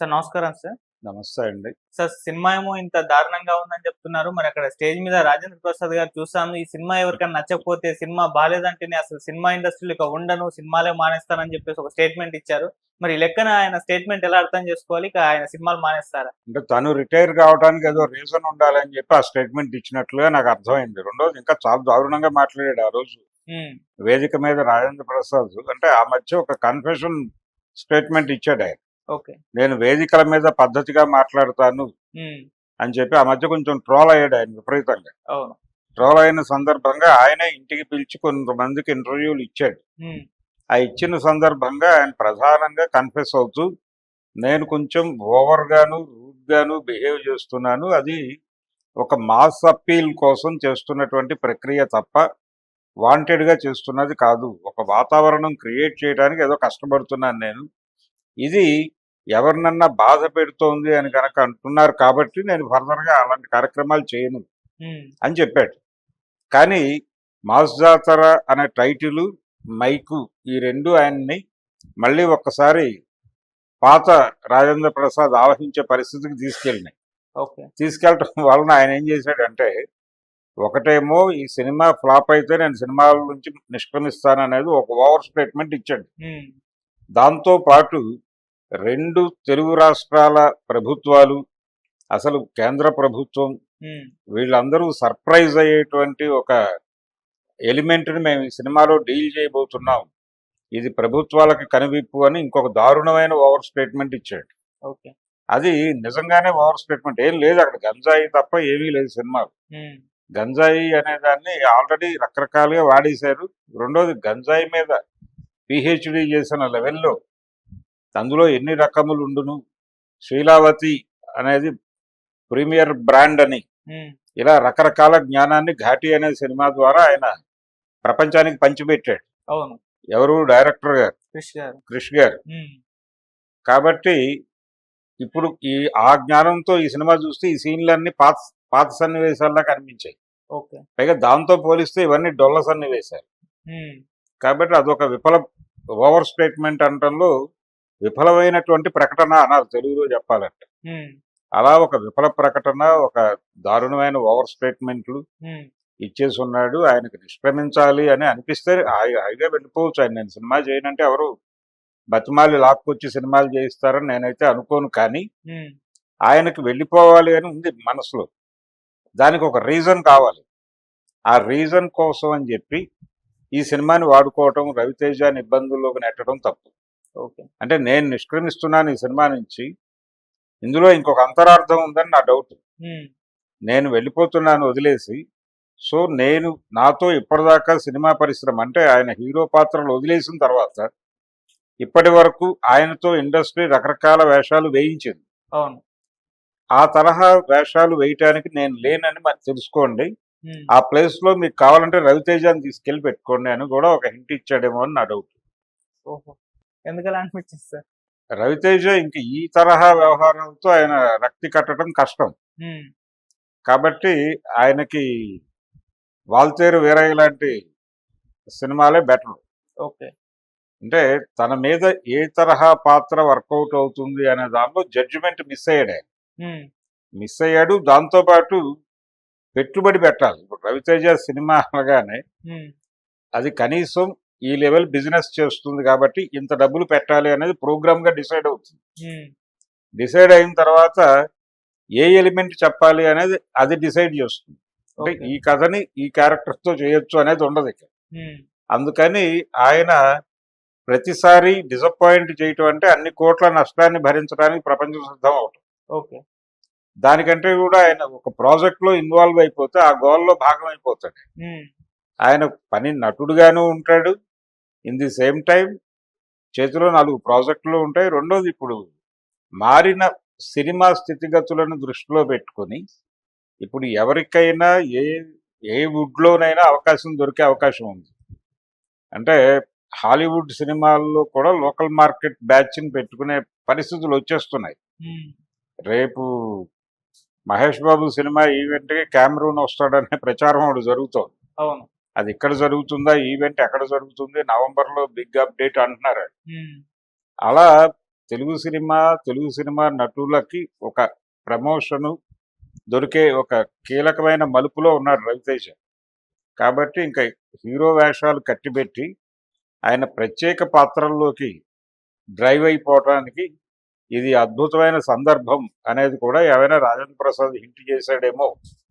Sir నమస్కారం sir. నమస్తే అండి. సార్ సినిమా ఏమో ఇంత దారుణంగా ఉందని చెప్తున్నారు. మరి అక్కడ స్టేజ్ మీద రాజేంద్ర ప్రసాద్ గారు చూసాము ఈ సినిమా ఎవరికైనా నచ్చకపోతే సినిమా బాగాలేదంటేనే అసలు సినిమా ఇండస్ట్రీలో ఇక ఉండను సినిమాలే మానేస్తానని చెప్పేసి ఒక స్టేట్మెంట్ ఇచ్చారు. మరి లెక్కన ఆయన స్టేట్మెంట్ ఎలా అర్థం చేసుకోవాలి? ఇక ఆయన సినిమాలు మానేస్తారా? అంటే తను రిటైర్ కావడానికి ఏదో రీజన్ ఉండాలని చెప్పి ఆ స్టేట్మెంట్ ఇచ్చినట్లుగా నాకు అర్థమైంది. రెండోది ఇంకా చాలా దారుణంగా మాట్లాడాడు ఆ రోజు. వేదిక మీద రాజేంద్ర ప్రసాద్. అంటే ఆ మధ్య ఒక కన్ఫెషన్ స్టేట్మెంట్ ఇచ్చాడు ఆయన. నేను వేదికల మీద పద్ధతిగా మాట్లాడతాను అని చెప్పి ఆ మధ్య కొంచెం ట్రోల్ అయ్యాడు ఆయన విపరీతంగా. ట్రోల్ అయిన సందర్భంగా ఆయనే ఇంటికి పిలిచి కొంతమందికి ఇంటర్వ్యూలు ఇచ్చాడు. ఆ ఇచ్చిన సందర్భంగా ఆయన ప్రధానంగా కన్ఫెస్ అవుతూ నేను కొంచెం ఓవర్ గాను రూడ్ గాను బిహేవ్ చేస్తున్నాను. అది ఒక మాస్ అప్పీల్ కోసం చేస్తున్నటువంటి ప్రక్రియ తప్ప వాంటెడ్గా చేస్తున్నది కాదు. ఒక వాతావరణం క్రియేట్ చేయడానికి ఏదో కష్టపడుతున్నాను నేను. ఇది ఎవరినన్నా బాధ పెడుతోంది అని కనుక అంటున్నారు కాబట్టి నేను ఫర్దర్గా అలాంటి కార్యక్రమాలు చేయను అని చెప్పాడు. కానీ మాస్ జాతర అనే టైటిల్ మైకు ఈ రెండు ఆయన్ని మళ్ళీ ఒక్కసారి పాత రాజేంద్ర ప్రసాద్ ఆవహించే పరిస్థితికి తీసుకెళ్ళినాయి. తీసుకెళ్ళటం వలన ఆయన ఏం చేశాడంటే ఒకటేమో ఈ సినిమా ఫ్లాప్ అయితే నేను సినిమాల నుంచి నిష్క్రమిస్తాను అనేది ఒక ఓవర్ స్టేట్మెంట్ ఇచ్చాడు. దాంతో పాటు రెండు తెలుగు రాష్ట్రాల ప్రభుత్వాలు అసలు కేంద్ర ప్రభుత్వం వీళ్ళందరూ సర్ప్రైజ్ అయ్యేటువంటి ఒక ఎలిమెంట్ని మేము ఈ సినిమాలో డీల్ చేయబోతున్నాం. ఇది ప్రభుత్వాలకు కనువిప్పు అని ఇంకొక దారుణమైన ఓవర్ స్టేట్మెంట్ ఇచ్చాడు. ఓకే. అది నిజంగానే ఓవర్ స్టేట్మెంట్. ఏం లేదు అక్కడ గంజాయి తప్ప ఏమీ లేదు సినిమాలో. గంజాయి అనే దాన్ని ఆల్రెడీ రకరకాలుగా వాడేశారు. రెండోది గంజాయి మీద పిహెచ్డి చేసిన లెవెల్లో అందులో ఎన్ని రకములు ఉండును శీలావతి అనేది ప్రీమియర్ బ్రాండ్ అని. ఇలా రకరకాల జ్ఞానాన్ని ఘాటి అనే సినిమా ద్వారా ఆయన ప్రపంచానికి పంచిపెట్టాడు. అవును. ఎవరు? డైరెక్టర్ గారు. క్రిష్ గారు. కాబట్టి ఇప్పుడు ఈ ఆ జ్ఞానంతో ఈ సినిమా చూస్తే ఈ సీన్లన్నీ పాత పాత సన్నివేశాల్లా కనిపించాయి. పైగా దాంతో పోలిస్తే ఇవన్నీ డొల్ల సన్నివేశాలు. కాబట్టి అదొక విఫల ఓవర్ స్టేట్మెంట్ అనటంలో విఫలమైనటువంటి ప్రకటన అన్నారు తెలుగులో చెప్పాలంటే. అలా ఒక విఫల ప్రకటన ఒక దారుణమైన ఓవర్ స్టేట్మెంట్లు ఇచ్చేసి ఉన్నాడు ఆయనకి నిష్క్రమించాలి అని అనిపిస్తే హాయి- హాయిగా వెళ్ళిపోవచ్చు ఆయన. నేను సినిమా చేయనంటే ఎవరు బతిమాలి లాక్కొచ్చి సినిమాలు చేయిస్తారని నేనైతే అనుకోను. కానీ ఆయనకి వెళ్ళిపోవాలి అని ఉంది మనసులో. దానికి ఒక రీజన్ కావాలి. ఆ రీజన్ కోసం అని చెప్పి ఈ సినిమాని వాడుకోవటం రవితేజని ఇబ్బందుల్లోకి నెట్టడం తప్పు. అంటే నేను నిష్క్రమిస్తున్నాను ఈ సినిమా నుంచి ఇందులో ఇంకొక అంతరార్థం ఉందని నా డౌట్. నేను వెళ్ళిపోతున్నాను వదిలేసి సో నేను నాతో ఇప్పటిదాకా సినిమా పరిశ్రమ అంటే ఆయన హీరో పాత్రలు వదిలేసిన తర్వాత ఇప్పటి వరకు ఆయనతో ఇండస్ట్రీ రకరకాల వేషాలు వేయించింది. అవును. ఆ తరహా వేషాలు వేయటానికి నేను లేనని మరి తెలుసుకోండి. ఆ ప్లేస్లో మీకు కావాలంటే రవితేజని తీసుకెళ్ళి పెట్టుకోండి అని కూడా ఒక హింట్ ఇచ్చాడేమో అని నా డౌట్. ఎందుకలా అనిపించింది సార్? రవితేజ ఇంక ఈ తరహా వ్యవహారాలతో ఆయన రక్తి కట్టడం కష్టం. కాబట్టి ఆయనకి వాల్తేరు వీరయ్య లాంటి సినిమాలే బెటర్. ఓకే. అంటే తన మీద ఏ తరహా పాత్ర వర్కౌట్ అవుతుంది అనే దానిలో జడ్జిమెంట్ మిస్ అయ్యాడు. ఆయన మిస్ అయ్యాడు దాంతో పాటు పెట్టుబడి పెట్టాలి. ఇప్పుడు రవితేజ సినిమా అనగానే అది కనీసం ఈ లెవెల్ బిజినెస్ చేస్తుంది కాబట్టి ఇంత డబ్బులు పెట్టాలి అనేది ప్రోగ్రామ్గా డిసైడ్ అవుతుంది. డిసైడ్ అయిన తర్వాత ఏ ఎలిమెంట్ చెప్పాలి అనేది అది డిసైడ్ చేస్తుంది. అంటే. ఈ కథని ఈ క్యారెక్టర్తో చేయొచ్చు అనేది ఉండదు ఇక ఉమ్, అందుకని ఆయన ప్రతిసారి డిసప్పాయింట్ చేయటం అంటే అన్ని కోట్ల నష్టాన్ని భరించడానికి ప్రపంచం సిద్ధం అవటం ఓకే. దానికంటే కూడా ఆయన ఒక ప్రాజెక్ట్లో ఇన్వాల్వ్ అయిపోతే ఆ గోల్లో భాగం అయిపోతాడు. ఆయన పని నటుడుగాను ఉంటాడు. ఇన్ ది సేమ్ టైం చేతిలో నాలుగు ప్రాజెక్టులు ఉంటాయి. రెండోది ఇప్పుడు మారిన సినిమా స్థితిగతులను దృష్టిలో పెట్టుకొని ఇప్పుడు ఎవరికైనా ఏ ఏ వుడ్లోనైనా అవకాశం దొరికే అవకాశం ఉంది. అంటే హాలీవుడ్ సినిమాల్లో కూడా లోకల్ మార్కెట్ బ్యాచ్ని పెట్టుకునే పరిస్థితులు వచ్చేస్తున్నాయి. రేపు మహేష్ బాబు సినిమా ఈవెంట్కి కెమెరూన్ వస్తాడనే ప్రచారం ఒకటి జరుగుతోంది. అవును. అది ఇక్కడ జరుగుతుందా? ఈవెంట్ ఎక్కడ జరుగుతుంది? నవంబర్లో బిగ్ అప్డేట్ అంటున్నారు అలా తెలుగు సినిమా తెలుగు సినిమా నటులకి ఒక ప్రమోషను దొరికే ఒక కీలకమైన మలుపులో ఉన్నాడు రవితేజ. కాబట్టి ఇంకా హీరో వేషాలు కట్టిబెట్టి ఆయన ప్రత్యేక పాత్రల్లోకి డ్రైవ్ అయిపోవటానికి ఇది అద్భుతమైన సందర్భం అనేది కూడా ఏమైనా రాజేంద్ర ప్రసాద్ హింట్ చేశాడేమో.